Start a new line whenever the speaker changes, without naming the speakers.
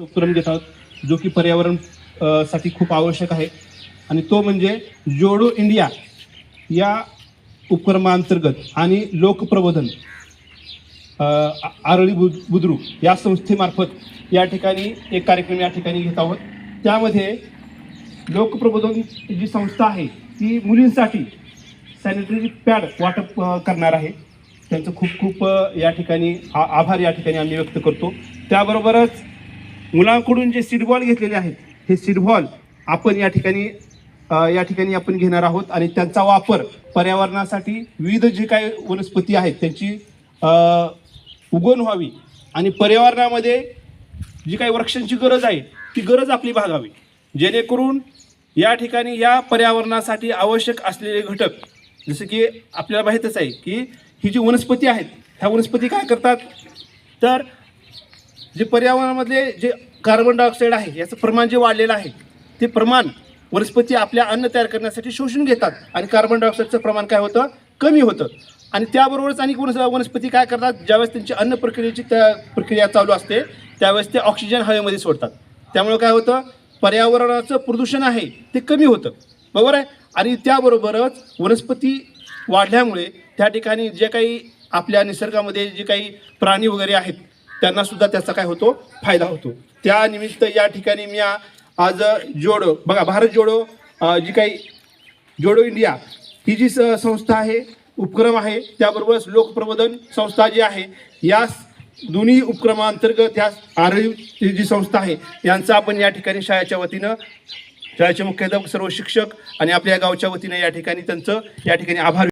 उपक्रम घेत आहोत जो की पर्यावरणसाठी खूप आवश्यक आहे. आणि तो म्हणजे जोडो इंडिया या उपक्रमांतर्गत आणि लोकप्रबोधन आरळी बुद बुद्रुक या संस्थेमार्फत या ठिकाणी एक कार्यक्रम या ठिकाणी घेत आहोत. त्यामध्ये लोकप्रबोधन जी संस्था आहे ती मुलींसाठी सॅनिटरी पॅड वाटप करणार आहे. त्यांचं खूप खूप या ठिकाणी आ- आभार या ठिकाणी आम्ही व्यक्त करतो. त्याबरोबरच मुलांकडून जे सीडबॉल घेतलेले आहेत हे सीडबॉल आपण या ठिकाणी या ठिकाणी आपण घेणार आहोत आणि त्यांचा वापर पर्यावरणासाठी विविध जे काही वनस्पती आहेत त्यांची उगवण व्हावी आणि पर्यावरणामध्ये जी काही वृक्षांची गरज आहे ती गरज आपली भागावी. जेणेकरून या ठिकाणी या पर्यावरणासाठी आवश्यक असलेले घटक जसं की आपल्याला माहीतच आहे की ही जी वनस्पती आहेत ह्या वनस्पती काय करतात? तर जे पर्यावरणामधले जे कार्बन डायऑक्साईड आहे याचं प्रमाण जे वाढलेलं आहे ते प्रमाण वनस्पती आपल्या अन्न तयार करण्यासाठी शोषून घेतात. आणि कार्बन डायऑक्साईडचं प्रमाण काय होतं? कमी होतं. आणि त्याबरोबरच अनेक वनस वनस्पती काय करतात? ज्यावेळेस त्यांची अन्न प्रक्रियेची त्या प्रक्रिया चालू असते त्यावेळेस ते ऑक्सिजन हवेमध्ये सोडतात. त्यामुळे काय होतं? पर्यावरणाचं प्रदूषण आहे ते कमी होतं. बरोबर आहे? आणि त्याबरोबरच वनस्पती वाढल्यामुळे त्या ठिकाणी जे काही आपल्या निसर्गामध्ये जे काही प्राणी वगैरे आहेत त्यांना सुद्धा त्याचा काय होतो? फायदा होतो. त्यानिमित्त या ठिकाणी मी आज जोडो बघा भारत जोडो जी काही जोडो इंडिया ही जी स- संस्था आहे उपक्रम आहे त्याबरोबरच लोकप्रबोधन संस्था जी आहे या दोन्ही उपक्रमांतर्गत या आरोग्य ही जी संस्था आहे यांचा आपण या ठिकाणी शाळेच्या वतीनं शाळेचे मुख्याध्यापक सर्व शिक्षक आणि आपल्या गावच्या वतीनं या ठिकाणी त्यांचं या ठिकाणी आभार